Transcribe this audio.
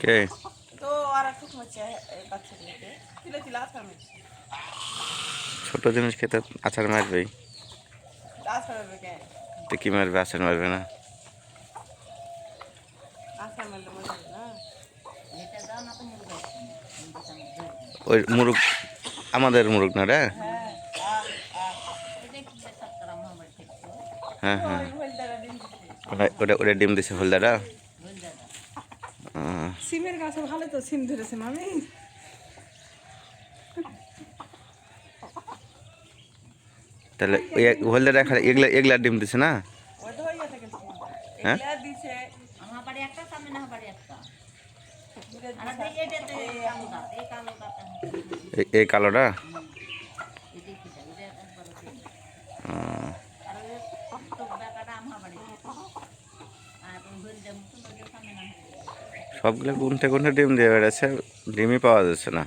কে? ছোট জিনিস খেতে আচার মারবেই তো কি মারবে? আচার মারবে না। ওই মুরগ আমাদের মুরগ না রে? হ্যাঁ হ্যাঁ হ্যাঁ। ওটা ওটা ওটা ডিম দিছে হলদারা সিমের গাছে ভালো তো সিম ধরেছে মামি। তাহলে হলদারা খালি এগুলা এগুলা ডিম দিছে না? ওই তো হয়ে? গেছে কিছু? এগুলা আমার বাড়ি একটা সামনে না বাড়ি একটা। এগুলা আর দিছে। এই কালোটা আর সবগুলো গুনতে গুনতে ডিম দিয়ে বেড়েছে ডিমই পাওয়া যাচ্ছে না।